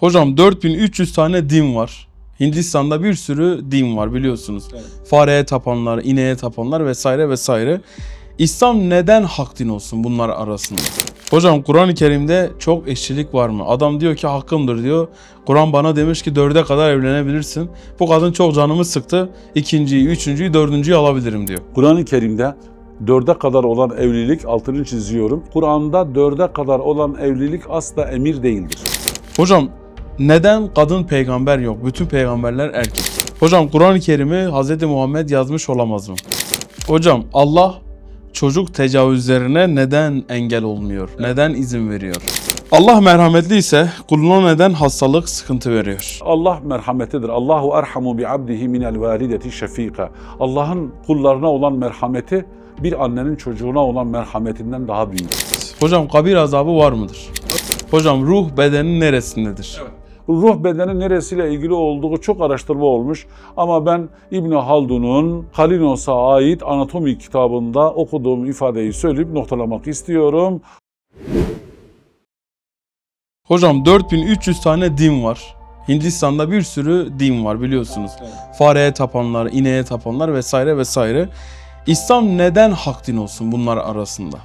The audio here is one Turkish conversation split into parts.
Hocam 4300 tane din var. Hindistan'da bir sürü din var biliyorsunuz. Fareye tapanlar, ineğe tapanlar vesaire vesaire. İslam neden hak din olsun bunlar arasında? Hocam Kur'an-ı Kerim'de çok eşçilik var mı? Adam diyor ki hakkımdır diyor. Kur'an bana demiş ki dörde kadar evlenebilirsin. Bu kadın çok canımı sıktı. İkinciyi, üçüncüyü, dördüncüyü alabilirim diyor. Kur'an-ı Kerim'de dörde kadar olan evlilik altını çiziyorum. Kur'an'da dörde kadar olan evlilik asla emir değildir. Hocam neden kadın peygamber yok? Bütün peygamberler erkek. Hocam Kur'an-ı Kerim'i Hz. Muhammed yazmış olamaz mı? Hocam Allah çocuk tecavüzlerine neden engel olmuyor? Neden izin veriyor? Allah merhametli ise kuluna neden hastalık, sıkıntı veriyor? Allah merhametidir. Allahu erhamu bi abdihi minel valideti şefika. Allah'ın kullarına olan merhameti bir annenin çocuğuna olan merhametinden daha büyük. Hocam kabir azabı var mıdır? Hocam ruh bedenin neresindedir? Ruh bedeni neresiyle ilgili olduğu çok araştırma olmuş. Ama ben İbn Haldun'un Kalinos'a ait anatomi kitabında okuduğum ifadeyi söyleyip noktalamak istiyorum. Hocam 4300 tane din var. Hindistan'da bir sürü din var biliyorsunuz. Fareye tapanlar, ineğe tapanlar vesaire vesaire. İslam neden hak din olsun bunlar arasında?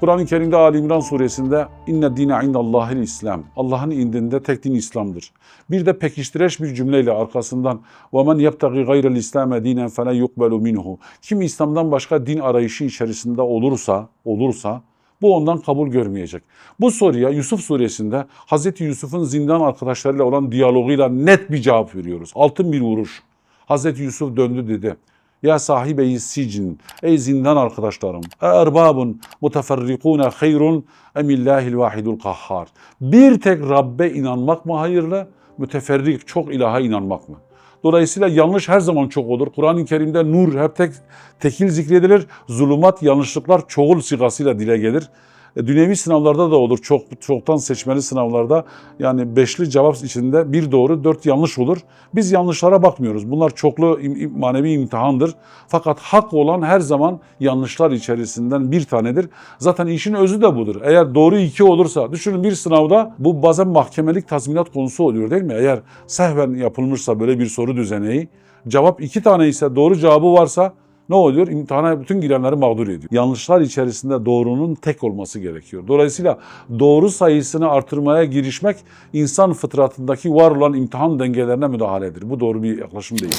Kur'an-ı Kerim'de Ali İmran suresinde inne dine indallahil İslam. Allah'ın indinde tek din İslam'dır. Bir de pekiştireç bir cümleyle arkasından ve men yebtagi gayrel İslam'e dinen fele yukbelu minhu. Kim İslam'dan başka din arayışı içerisinde olursa, olursa bu ondan kabul görmeyecek. Bu soruya Yusuf suresinde Hazreti Yusuf'un zindan arkadaşlarıyla olan diyaloguyla net bir cevap veriyoruz. Altın bir vuruş. Hazreti Yusuf döndü dedi. Ya sahibeyi sicin, ey zindan arkadaşlarım. Erbabun muteferrikune hayrun emillahil vahidul kahhar. Bir tek Rabbe inanmak mı hayırlı, müteferrik çok ilaha inanmak mı? Dolayısıyla yanlış her zaman çok olur. Kur'an-ı Kerim'de nur hep tek tekil zikredilir. Zulümat, yanlışlıklar çoğul sigasıyla dile gelir. E, Dünyevi sınavlarda da olur. Çok çoktan seçmeli sınavlarda yani beşli cevap içinde bir doğru, dört yanlış olur. Biz yanlışlara bakmıyoruz. Bunlar çoklu manevi imtihandır. Fakat hak olan her zaman yanlışlar içerisinden bir tanedir. Zaten işin özü de budur. Eğer doğru iki olursa, düşünün bir sınavda bu bazen mahkemelik tazminat konusu oluyor değil mi? Eğer sehven yapılmışsa böyle bir soru düzeneği, cevap iki tane ise doğru cevabı varsa ne oluyor? İmtihana bütün girenleri mağdur ediyor. Yanlışlar içerisinde doğrunun tek olması gerekiyor. Dolayısıyla doğru sayısını artırmaya girişmek insan fıtratındaki var olan imtihan dengelerine müdahaledir. Bu doğru bir yaklaşım değil.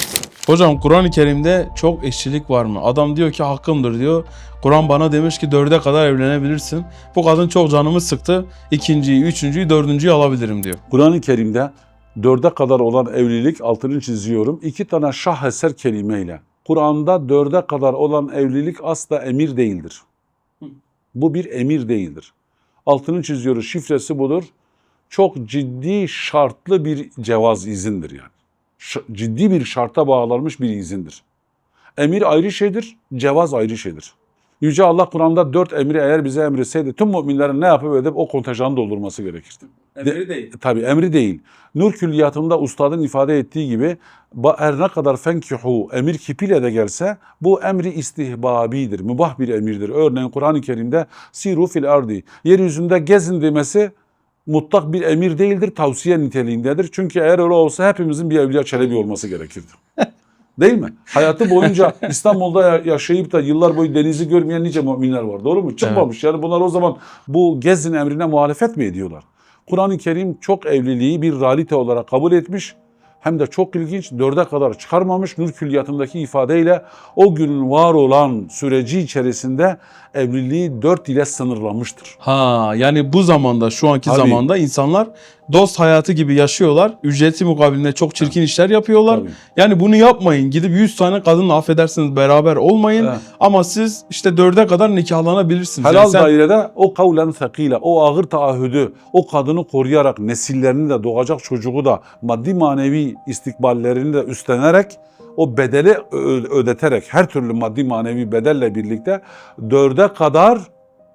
Hocam Kur'an-ı Kerim'de çok eşçilik var mı? Adam diyor ki hakkımdır diyor. Kur'an bana demiş ki dörde kadar evlenebilirsin. Bu kadın çok canımı sıktı. İkinciyi, üçüncüyü, dördüncüyü alabilirim diyor. Kur'an-ı Kerim'de dörde kadar olan evlilik altını çiziyorum. İki tane şaheser kelimeyle. Kur'an'da dörde kadar olan evlilik asla emir değildir. Bu bir emir değildir. Altını çiziyoruz. Şifresi budur. Çok ciddi şartlı bir cevaz izindir yani. Ş- ciddi bir şarta bağlanmış bir izindir. Emir ayrı şeydir, cevaz ayrı şeydir. Yüce Allah Kur'an'da dört emri eğer bize emretseydi tüm müminlerin ne yapıp edip o kontenjanı doldurması gerekirdi. Emri değil. Tabi emri değil. Nur külliyatında ustadın ifade ettiği gibi her ne kadar fenkihu emir kipiyle de gelse bu emri istihbabidir. Mübah bir emirdir. Örneğin Kur'an-ı Kerim'de siru fil ardi yeryüzünde gezin demesi mutlak bir emir değildir. Tavsiye niteliğindedir. Çünkü eğer öyle olsa hepimizin bir Evliya Çelebi olması gerekirdi. Değil mi? Hayatı boyunca İstanbul'da ya- yaşayıp da yıllar boyu denizi görmeyen nice müminler var. Doğru mu? Çıkmamış. Yani bunlar o zaman bu gezin emrine muhalefet mi ediyorlar? Kur'an-ı Kerim çok evliliği bir realite olarak kabul etmiş. Hem de çok ilginç dörde kadar çıkarmamış nur külliyatındaki ifadeyle o günün var olan süreci içerisinde evliliği dört ile sınırlamıştır. Ha yani bu zamanda şu anki Tabii. zamanda insanlar dost hayatı gibi yaşıyorlar. Ücreti mukabilinde çok çirkin işler yapıyorlar. Tabii. Yani bunu yapmayın. Gidip 100 tane kadınla affedersiniz beraber olmayın. Evet. Ama siz işte dörde kadar nikahlanabilirsiniz. Helal Yani sen- dairede o kavlen thakile, o ağır taahhüdü, o kadını koruyarak nesillerini de doğacak çocuğu da maddi manevi istikballerini de üstlenerek o bedeli ödeterek her türlü maddi manevi bedelle birlikte dörde kadar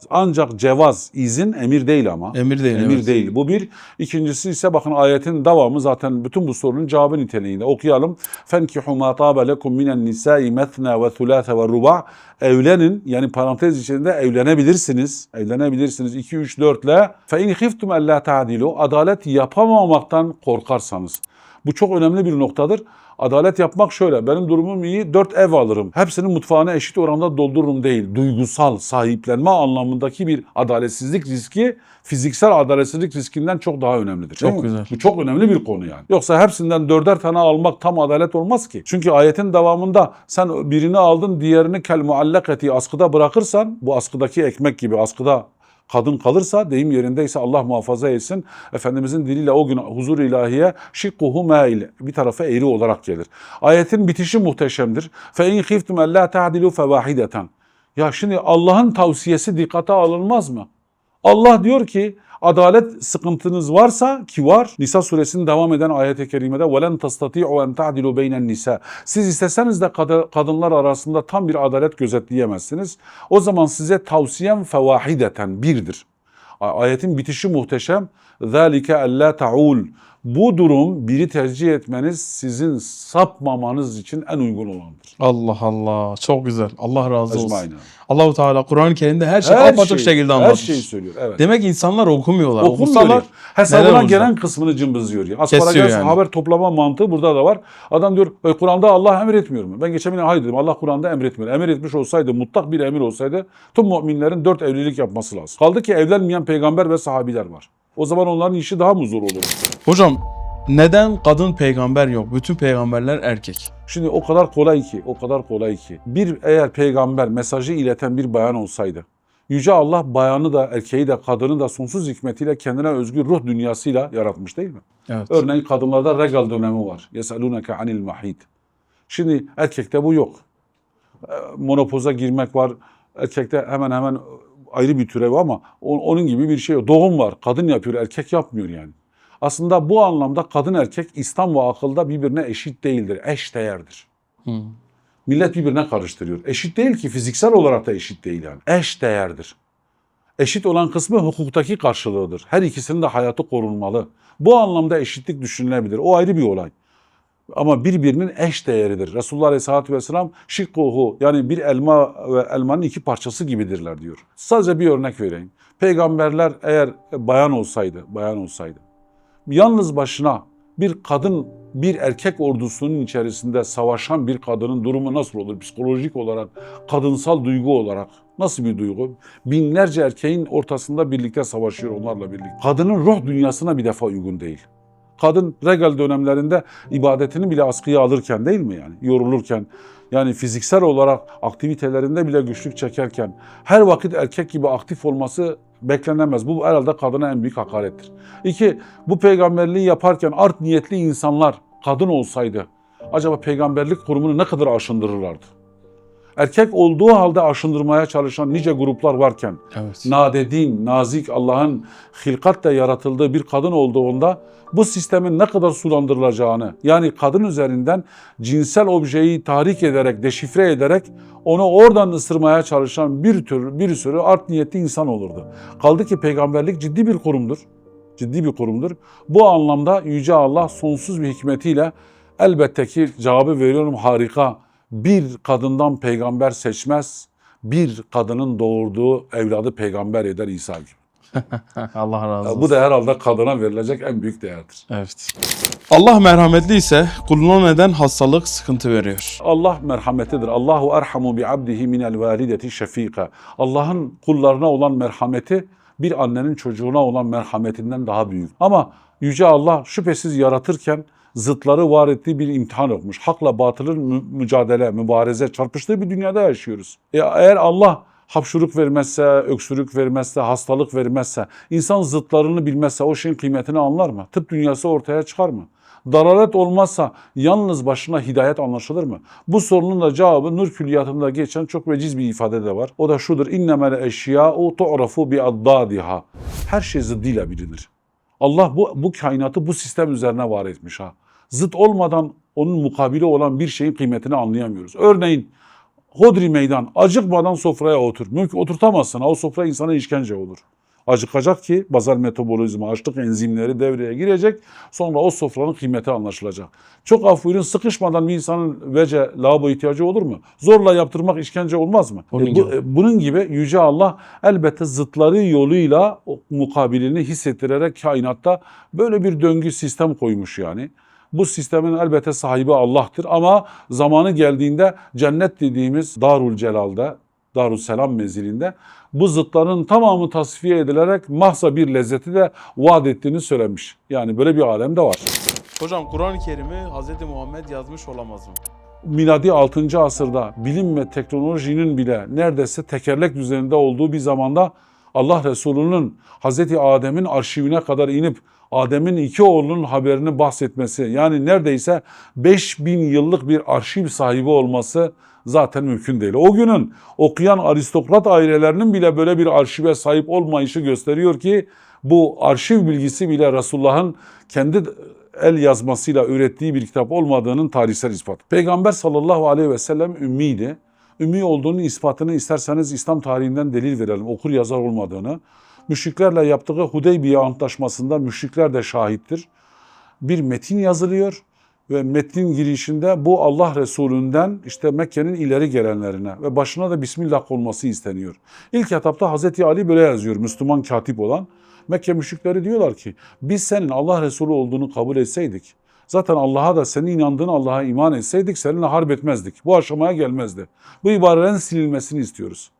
Ancak cevaz, izin emir değil ama. Emir değil. Emir evet. değil. Bu bir. İkincisi ise bakın ayetin devamı zaten bütün bu sorunun cevabı niteliğinde. Okuyalım. Fenkihu ma tabe lekum minen nisai methna ve thulâthe ve ruba. Evlenin yani parantez içinde evlenebilirsiniz. Evlenebilirsiniz 2 3 4 ile. Fe in khiftum alla ta'dilu. Adalet yapamamaktan korkarsanız. Bu çok önemli bir noktadır. Adalet yapmak şöyle. Benim durumum iyi. Dört ev alırım. Hepsinin mutfağını eşit oranda doldururum değil. Duygusal sahiplenme anlamındaki bir adaletsizlik riski fiziksel adaletsizlik riskinden çok daha önemlidir. Çok güzel. Bu çok önemli bir konu yani. Yoksa hepsinden dörder tane almak tam adalet olmaz ki. Çünkü ayetin devamında sen birini aldın diğerini kel muallakati askıda bırakırsan bu askıdaki ekmek gibi askıda kadın kalırsa deyim yerindeyse Allah muhafaza etsin. Efendimizin diliyle o gün huzur ilahiye şikkuhu mail bir tarafa eğri olarak gelir. Ayetin bitişi muhteşemdir. Fe in khiftum alla ta'dilu fevahideten. Ya şimdi Allah'ın tavsiyesi dikkate alınmaz mı? Allah diyor ki adalet sıkıntınız varsa ki var Nisa suresinin devam eden ayet-i kerimede وَلَنْ تَسْتَطِيعُوا اَنْ تَعْدِلُوا بَيْنَ النِّسَاءِ Siz isteseniz de kad- kadınlar arasında tam bir adalet gözetleyemezsiniz. O zaman size tavsiyem fevahideten birdir. A- Ayetin bitişi muhteşem. ذَٰلِكَ أَلَّا تَعُولُ Bu durum biri tercih etmeniz sizin sapmamanız için en uygun olandır. Allah Allah. Çok güzel. Allah razı olsun. Ecmaîn. Allahu Teala Kur'an-ı Kerim'de her şeyi Her apaçık şeyi- şekilde Her anlatmış. şeyi söylüyor. Evet. Demek insanlar okumuyorlar. Okumuyor. Okusalar ya. Hesabına gelen kısmını cımbızlıyor. Ya. Asparagas yani. haber toplama mantığı burada da var. Adam diyor "E, Kur'an'da Allah emretmiyor mu? Ben geçen gün hayır dedim. Allah Kur'an'da emretmiyor. Emretmiş olsaydı, mutlak bir emir olsaydı tüm müminlerin dört evlilik yapması lazım. Kaldı ki evlenmeyen peygamber ve sahabiler var. O zaman onların işi daha mı zor olur? Hocam neden kadın peygamber yok? Bütün peygamberler erkek. Şimdi o kadar kolay ki, o kadar kolay ki. Bir eğer peygamber mesajı ileten bir bayan olsaydı, Yüce Allah bayanı da erkeği de kadını da sonsuz hikmetiyle kendine özgü ruh dünyasıyla yaratmış değil mi? Evet. Örneğin kadınlarda regal dönemi var. Yesalunake anil mahid. Şimdi erkekte bu yok. Ee, Monopoza girmek var. Erkekte hemen hemen ayrı bir türev ama onun gibi bir şey yok. Doğum var. Kadın yapıyor, erkek yapmıyor yani. Aslında bu anlamda kadın erkek İslam ve akılda birbirine eşit değildir. Eş değerdir. Hı. Millet birbirine karıştırıyor. Eşit değil ki fiziksel olarak da eşit değil yani. Eş değerdir. Eşit olan kısmı hukuktaki karşılığıdır. Her ikisinin de hayatı korunmalı. Bu anlamda eşitlik düşünülebilir. O ayrı bir olay. Ama birbirinin eş değeridir. Resulullah Aleyhisselatü Vesselam şikkuhu yani bir elma ve elmanın iki parçası gibidirler diyor. Sadece bir örnek vereyim. Peygamberler eğer bayan olsaydı, bayan olsaydı yalnız başına bir kadın bir erkek ordusunun içerisinde savaşan bir kadının durumu nasıl olur? Psikolojik olarak, kadınsal duygu olarak nasıl bir duygu? Binlerce erkeğin ortasında birlikte savaşıyor onlarla birlikte. Kadının ruh dünyasına bir defa uygun değil. Kadın regal dönemlerinde ibadetini bile askıya alırken değil mi yani? Yorulurken yani fiziksel olarak aktivitelerinde bile güçlük çekerken her vakit erkek gibi aktif olması beklenemez. Bu herhalde kadına en büyük hakarettir. İki, bu peygamberliği yaparken art niyetli insanlar kadın olsaydı acaba peygamberlik kurumunu ne kadar aşındırırlardı? Erkek olduğu halde aşındırmaya çalışan nice gruplar varken Evet. nadedin, nazik Allah'ın hilkatle yaratıldığı bir kadın olduğunda bu sistemin ne kadar sulandırılacağını yani kadın üzerinden cinsel objeyi tahrik ederek, deşifre ederek onu oradan ısırmaya çalışan bir tür bir sürü art niyetli insan olurdu. Kaldı ki peygamberlik ciddi bir kurumdur. Ciddi bir kurumdur. Bu anlamda Yüce Allah sonsuz bir hikmetiyle elbette ki cevabı veriyorum harika. Bir kadından peygamber seçmez, bir kadının doğurduğu evladı peygamber eder İsa gibi. Allah razı olsun. Bu da herhalde kadına verilecek en büyük değerdir. Evet. Allah merhametli ise kuluna neden hastalık, sıkıntı veriyor? Allah merhametidir. Allahu erhamu bi abdihi minel valideti şefika. Allah'ın kullarına olan merhameti bir annenin çocuğuna olan merhametinden daha büyük. Ama Yüce Allah şüphesiz yaratırken zıtları var ettiği bir imtihan yokmuş. Hakla batılın mü- mücadele, mübareze, çarpıştığı bir dünyada yaşıyoruz. E, eğer Allah hapşuruk vermezse, öksürük vermezse, hastalık vermezse, insan zıtlarını bilmezse o şeyin kıymetini anlar mı? Tıp dünyası ortaya çıkar mı? Dalalet olmazsa yalnız başına hidayet anlaşılır mı? Bu sorunun da cevabı Nur Külliyatı'nda geçen çok veciz bir ifade de var. O da şudur. İnnemel eşya'u tu'rafu bi addadiha. Her şey zıddıyla bilinir. Allah bu, bu kainatı bu sistem üzerine var etmiş ha. Zıt olmadan onun mukabili olan bir şeyin kıymetini anlayamıyoruz. Örneğin Hodri meydan. Acıkmadan sofraya otur. Mümkün oturtamazsın. O sofra insana işkence olur. Acıkacak ki bazal metabolizma, açlık enzimleri devreye girecek. Sonra o sofranın kıymeti anlaşılacak. Çok af buyurun sıkışmadan bir insanın vece lavabo ihtiyacı olur mu? Zorla yaptırmak işkence olmaz mı? Onun E, bu- gibi. e, bunun gibi Yüce Allah elbette zıtları yoluyla mukabilini hissettirerek kainatta böyle bir döngü sistem koymuş yani. Bu sistemin elbette sahibi Allah'tır ama zamanı geldiğinde cennet dediğimiz Darul Celal'de, Darusselam menzilinde bu zıtların tamamı tasfiye edilerek mahza bir lezzeti de vaat ettiğini söylemiş. Yani böyle bir alem de var. Hocam Kur'an-ı Kerim'i Hz. Muhammed yazmış olamaz mı? miladi 6. asırda bilim ve teknolojinin bile neredeyse tekerlek düzeninde olduğu bir zamanda Allah Resulü'nün Hazreti Adem'in arşivine kadar inip Adem'in iki oğlunun haberini bahsetmesi yani neredeyse 5000 yıllık bir arşiv sahibi olması zaten mümkün değil. O günün okuyan aristokrat ailelerinin bile böyle bir arşive sahip olmayışı gösteriyor ki bu arşiv bilgisi bile Resulullah'ın kendi el yazmasıyla ürettiği bir kitap olmadığının tarihsel ispatı. Peygamber sallallahu aleyhi ve sellem ümmiydi. Ümmi olduğunun ispatını isterseniz İslam tarihinden delil verelim. Okur yazar olmadığını. Müşriklerle yaptığı Hudeybiye Antlaşması'nda müşrikler de şahittir. Bir metin yazılıyor ve metnin girişinde bu Allah Resulü'nden işte Mekke'nin ileri gelenlerine ve başına da Bismillah konması isteniyor. İlk etapta Hazreti Ali böyle yazıyor Müslüman katip olan. Mekke müşrikleri diyorlar ki biz senin Allah Resulü olduğunu kabul etseydik zaten Allah'a da senin inandığın Allah'a iman etseydik seninle harp etmezdik. Bu aşamaya gelmezdi. Bu ibarelerin silinmesini istiyoruz.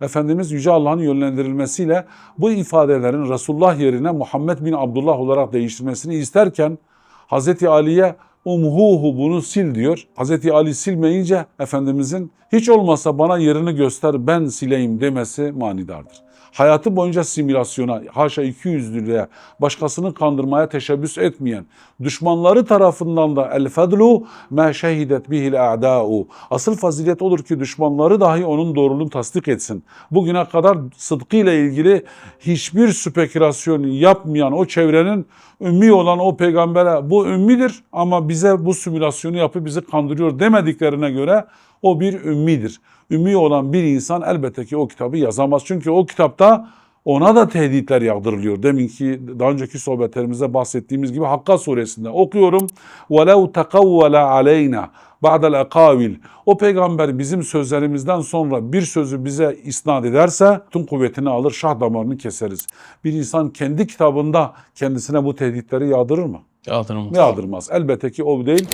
Efendimiz Yüce Allah'ın yönlendirilmesiyle bu ifadelerin Resulullah yerine Muhammed bin Abdullah olarak değiştirmesini isterken Hazreti Ali'ye umhuhu bunu sil diyor. Hazreti Ali silmeyince Efendimizin hiç olmazsa bana yerini göster ben sileyim demesi manidardır. Hayatı boyunca simülasyona, haşa 200'lülüğe, başkasını kandırmaya teşebbüs etmeyen, düşmanları tarafından da el fedlu ma şehidet bihil a'da'u. Asıl fazilet olur ki düşmanları dahi onun doğruluğunu tasdik etsin. Bugüne kadar sıdkıyla ilgili hiçbir spekülasyon yapmayan o çevrenin ümmi olan o peygambere bu ümmidir ama bize bu simülasyonu yapıp bizi kandırıyor demediklerine göre o bir ümmidir ümmi olan bir insan elbette ki o kitabı yazamaz. Çünkü o kitapta ona da tehditler yağdırılıyor. Demin ki daha önceki sohbetlerimizde bahsettiğimiz gibi Hakka suresinde okuyorum. وَلَوْ تَقَوَّلَ عَلَيْنَا بَعْدَ الْاَقَاوِلِ O peygamber bizim sözlerimizden sonra bir sözü bize isnat ederse tüm kuvvetini alır şah damarını keseriz. Bir insan kendi kitabında kendisine bu tehditleri yağdırır mı? Yağdırmaz. Yağdırmaz. Elbette ki o değil.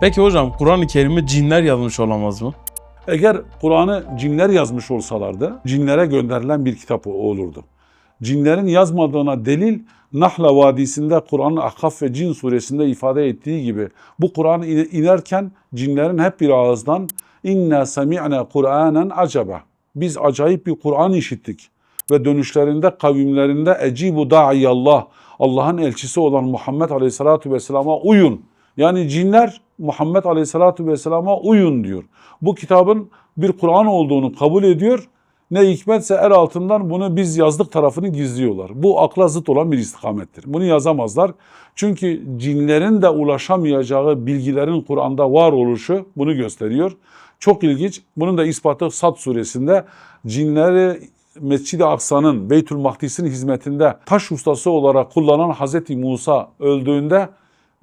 Peki hocam Kur'an-ı Kerim'i cinler yazmış olamaz mı? Eğer Kur'an'ı cinler yazmış olsalardı, cinlere gönderilen bir kitap olurdu. Cinlerin yazmadığına delil Nahla Vadisi'nde Kur'an'ın Ahkaf ve Cin suresinde ifade ettiği gibi bu Kur'an in- inerken cinlerin hep bir ağızdan inna semi'ne Kur'anen acaba. Biz acayip bir Kur'an işittik ve dönüşlerinde kavimlerinde ecibu da'iyallah Allah'ın elçisi olan Muhammed Aleyhisselatü Vesselam'a uyun. Yani cinler Muhammed Aleyhisselatü Vesselam'a uyun diyor. Bu kitabın bir Kur'an olduğunu kabul ediyor. Ne hikmetse el altından bunu biz yazdık tarafını gizliyorlar. Bu akla zıt olan bir istikamettir. Bunu yazamazlar. Çünkü cinlerin de ulaşamayacağı bilgilerin Kur'an'da var oluşu bunu gösteriyor. Çok ilginç. Bunun da ispatı Sad suresinde cinleri Mescid-i Aksa'nın Beytül Makdis'in hizmetinde taş ustası olarak kullanan Hazreti Musa öldüğünde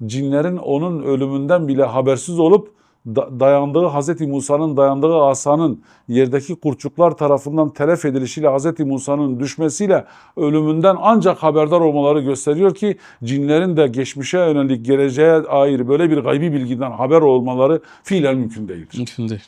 cinlerin onun ölümünden bile habersiz olup da- dayandığı Hazreti Musa'nın dayandığı asanın yerdeki kurçuklar tarafından telef edilişiyle Hazreti Musa'nın düşmesiyle ölümünden ancak haberdar olmaları gösteriyor ki cinlerin de geçmişe yönelik geleceğe dair böyle bir gaybi bilgiden haber olmaları fiilen mümkün değildir. Mümkün değil.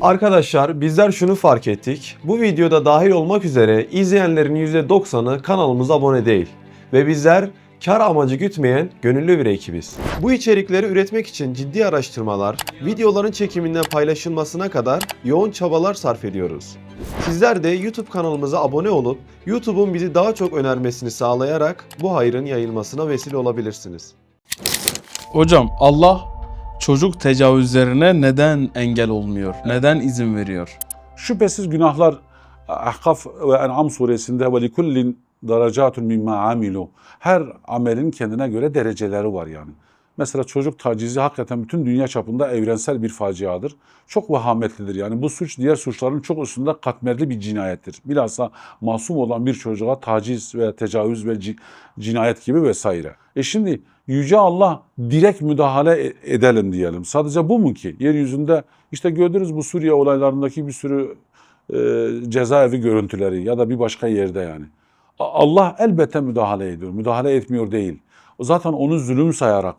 Arkadaşlar bizler şunu fark ettik. Bu videoda dahil olmak üzere izleyenlerin %90'ı kanalımıza abone değil. Ve bizler kar amacı gütmeyen gönüllü bir ekibiz. Bu içerikleri üretmek için ciddi araştırmalar, videoların çekiminden paylaşılmasına kadar yoğun çabalar sarf ediyoruz. Sizler de YouTube kanalımıza abone olup YouTube'un bizi daha çok önermesini sağlayarak bu hayrın yayılmasına vesile olabilirsiniz. Hocam Allah çocuk tecavüzlerine neden engel olmuyor? Neden izin veriyor? Şüphesiz günahlar Ahkaf ve En'am suresinde ve likullin derecatun mimma amilu. Her amelin kendine göre dereceleri var yani. Mesela çocuk tacizi hakikaten bütün dünya çapında evrensel bir faciadır. Çok vahametlidir. Yani bu suç diğer suçların çok üstünde katmerli bir cinayettir. Bilhassa masum olan bir çocuğa taciz ve tecavüz ve ci- cinayet gibi vesaire. E şimdi Yüce Allah direkt müdahale e- edelim diyelim. Sadece bu mu ki? Yeryüzünde işte gördünüz bu Suriye olaylarındaki bir sürü e, cezaevi görüntüleri ya da bir başka yerde yani. A- Allah elbette müdahale ediyor. Müdahale etmiyor değil. O Zaten onu zulüm sayarak,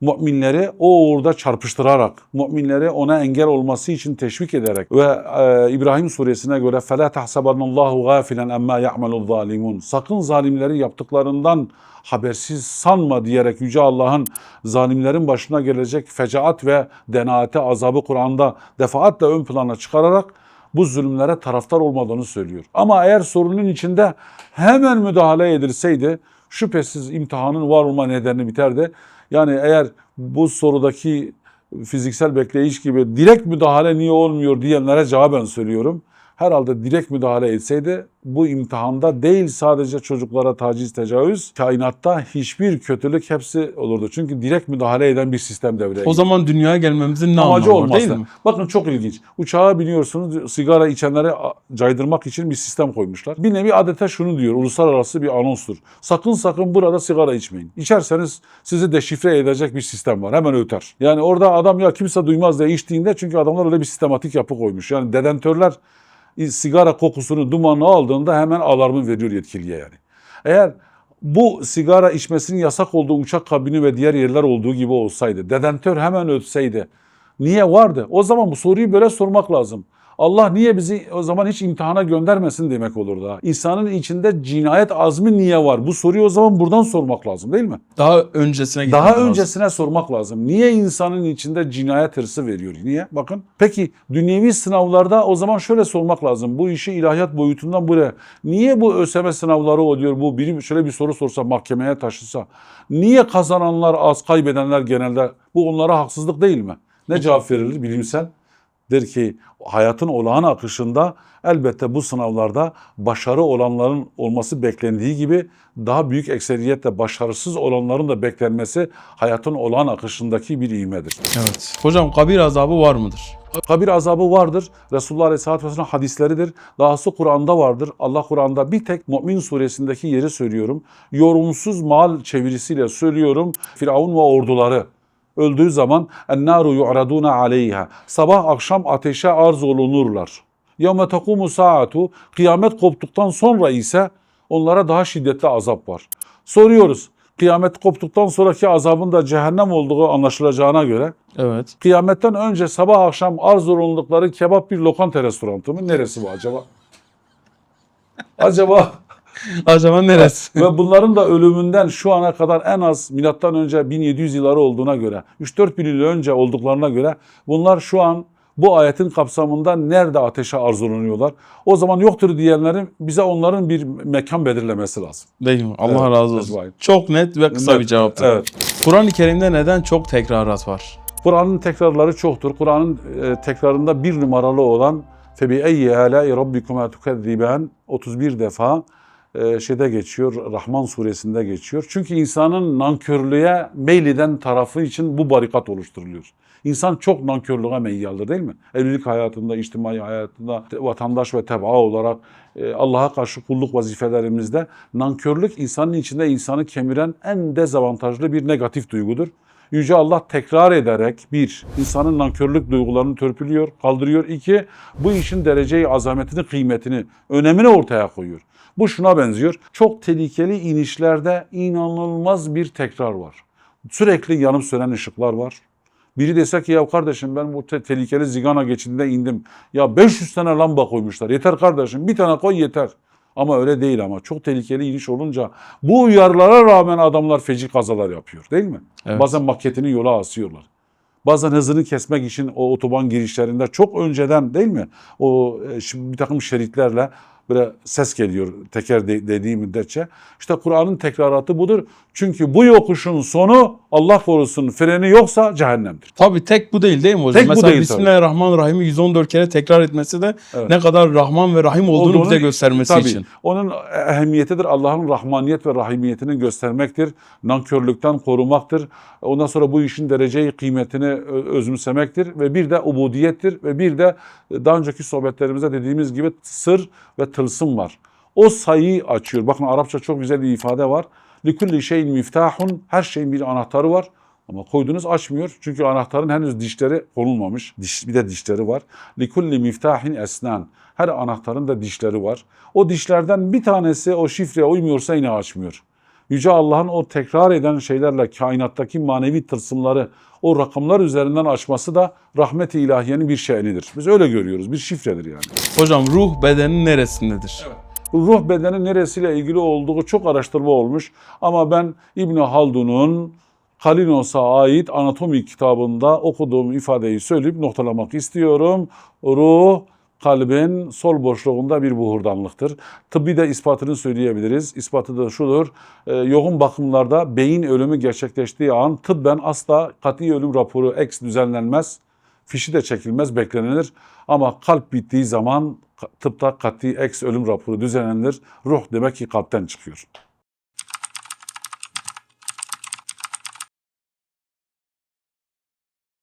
müminleri o uğurda çarpıştırarak, müminleri ona engel olması için teşvik ederek ve e, İbrahim suresine göre فَلَا تَحْسَبَنَّ اللّٰهُ غَافِلًا اَمَّا يَعْمَلُ الظَّالِمُونَ Sakın zalimleri yaptıklarından habersiz sanma diyerek Yüce Allah'ın zalimlerin başına gelecek fecaat ve denaate azabı Kur'an'da defaatle ön plana çıkararak bu zulümlere taraftar olmadığını söylüyor. Ama eğer sorunun içinde hemen müdahale edilseydi şüphesiz imtihanın var olma nedeni biterdi. Yani eğer bu sorudaki fiziksel bekleyiş gibi direkt müdahale niye olmuyor diyenlere cevaben söylüyorum. Herhalde direkt müdahale etseydi bu imtihanda değil sadece çocuklara taciz, tecavüz, kainatta hiçbir kötülük hepsi olurdu. Çünkü direkt müdahale eden bir sistem devreye O zaman dünyaya gelmemizin ne amacı var değil mi? Bakın çok ilginç. Uçağa biniyorsunuz sigara içenlere caydırmak için bir sistem koymuşlar. Bir nevi adeta şunu diyor uluslararası bir anonstur. Sakın sakın burada sigara içmeyin. İçerseniz sizi deşifre edecek bir sistem var. Hemen öter. Yani orada adam ya kimse duymaz diye içtiğinde çünkü adamlar öyle bir sistematik yapı koymuş. Yani dedentörler sigara kokusunu, dumanını aldığında hemen alarmı veriyor yetkiliye yani. Eğer bu sigara içmesinin yasak olduğu uçak kabini ve diğer yerler olduğu gibi olsaydı, dedentör hemen ötseydi, niye vardı? O zaman bu soruyu böyle sormak lazım. Allah niye bizi o zaman hiç imtihana göndermesin demek olur da. İnsanın içinde cinayet azmi niye var? Bu soruyu o zaman buradan sormak lazım değil mi? Daha öncesine Daha lazım. öncesine sormak lazım. Niye insanın içinde cinayet hırsı veriyor? Niye? Bakın. Peki dünyevi sınavlarda o zaman şöyle sormak lazım. Bu işi ilahiyat boyutundan buraya. Niye bu ÖSYM sınavları oluyor? Bu biri şöyle bir soru sorsa mahkemeye taşısa. Niye kazananlar az kaybedenler genelde? Bu onlara haksızlık değil mi? Ne cevap verilir bilimsel? Der ki hayatın olağan akışında elbette bu sınavlarda başarı olanların olması beklendiği gibi daha büyük ekseriyetle başarısız olanların da beklenmesi hayatın olağan akışındaki bir ivmedir. Evet. Hocam kabir azabı var mıdır? Kabir azabı vardır. Resulullah Aleyhisselatü Vesselam hadisleridir. Dahası Kur'an'da vardır. Allah Kur'an'da bir tek Mü'min suresindeki yeri söylüyorum. Yorumsuz mal çevirisiyle söylüyorum. Firavun ve orduları öldüğü zaman ennaru yu'raduna aleyha. Sabah akşam ateşe arz olunurlar. Yevme tekumu saatu. Kıyamet koptuktan sonra ise onlara daha şiddetli azap var. Soruyoruz. Kıyamet koptuktan sonraki azabın da cehennem olduğu anlaşılacağına göre Evet. Kıyametten önce sabah akşam arz olundukları kebap bir lokanta restoranı mı? Neresi bu acaba? acaba Acaba neresi? ve bunların da ölümünden şu ana kadar en az milattan önce 1700 yılları olduğuna göre 3-4 bin yıl önce olduklarına göre bunlar şu an bu ayetin kapsamında nerede ateşe arzulanıyorlar? O zaman yoktur diyenlerin bize onların bir mekan belirlemesi lazım. Değil mi? Allah Evet, razı olsun. Ezvahir. Çok net ve kısa Net, bir cevaptı. Evet. Kur'an-ı Kerim'de neden çok tekrarat var? Kur'an'ın tekrarları çoktur. Kur'an'ın e, tekrarında bir numaralı olan eyyi alâi rabbikuma tukezziben 31 defa şeyde geçiyor, Rahman suresinde geçiyor. Çünkü insanın nankörlüğe meyleden tarafı için bu barikat oluşturuluyor. İnsan çok nankörlüğe meyyaldır değil mi? Evlilik hayatında, içtimai hayatında, vatandaş ve tebaa olarak e, Allah'a karşı kulluk vazifelerimizde nankörlük insanın içinde insanı kemiren en dezavantajlı bir negatif duygudur. Yüce Allah tekrar ederek bir, insanın nankörlük duygularını törpülüyor, kaldırıyor. İki, bu işin dereceyi, azametini, kıymetini, önemini ortaya koyuyor. Bu şuna benziyor. Çok tehlikeli inişlerde inanılmaz bir tekrar var. Sürekli yanıp sönen ışıklar var. Biri dese ki ya kardeşim ben bu te- tehlikeli zigana geçidinde indim. Ya 500 tane lamba koymuşlar. Yeter kardeşim bir tane koy yeter. Ama öyle değil ama çok tehlikeli iniş olunca bu uyarılara rağmen adamlar feci kazalar yapıyor değil mi? Evet. Bazen maketini yola asıyorlar. Bazen hızını kesmek için o otoban girişlerinde çok önceden değil mi? O e, şimdi bir takım şeritlerle böyle ses geliyor teker de- dediği müddetçe. İşte Kur'an'ın tekraratı budur. Çünkü bu yokuşun sonu Allah korusun freni yoksa cehennemdir. Tabii tek bu değil değil mi hocam? Tek bu Mesela değil Bismillahirrahmanirrahim'i 114 kere tekrar etmesi de Evet. ne kadar Rahman ve Rahim olduğunu, Olduğunu- bize göstermesi Tabii, için. Onun ehemmiyetidir. Allah'ın rahmaniyet ve rahimiyetini göstermektir. Nankörlükten korumaktır. Ondan sonra bu işin dereceyi, kıymetini özümsemektir. Ve bir de ubudiyettir. Ve bir de daha önceki sohbetlerimizde dediğimiz gibi sır ve tılsım var. O sayıyı açıyor. Bakın Arapça çok güzel bir ifade var. Likulli şeyin miftahun. Her şeyin bir anahtarı var. Ama koydunuz açmıyor. Çünkü anahtarın henüz dişleri konulmamış. Diş, bir de dişleri var. Likulli miftahin esnan. Her anahtarın da dişleri var. O dişlerden bir tanesi o şifreye uymuyorsa yine açmıyor. Yüce Allah'ın o tekrar eden şeylerle kainattaki manevi tılsımları o rakamlar üzerinden açması da rahmet-i ilahiyenin bir şe'nidir. Biz öyle görüyoruz. Bir şifredir yani. Hocam ruh bedenin neresindedir? Ruh bedeni neresiyle ilgili olduğu çok araştırma olmuş. Ama ben İbn Haldun'un Kalinos'a ait anatomi kitabında okuduğum ifadeyi söyleyip noktalamak istiyorum. Ruh kalbin sol boşluğunda bir buhurdanlıktır. Tıbbi de ispatını söyleyebiliriz. İspatı da şudur. Ee, yoğun bakımlarda beyin ölümü gerçekleştiği an tıbben asla kat'i ölüm raporu eks düzenlenmez. Fişi de çekilmez, beklenilir. Ama kalp bittiği zaman tıpta kat'i eks ölüm raporu düzenlenir. Ruh demek ki kalpten çıkıyor.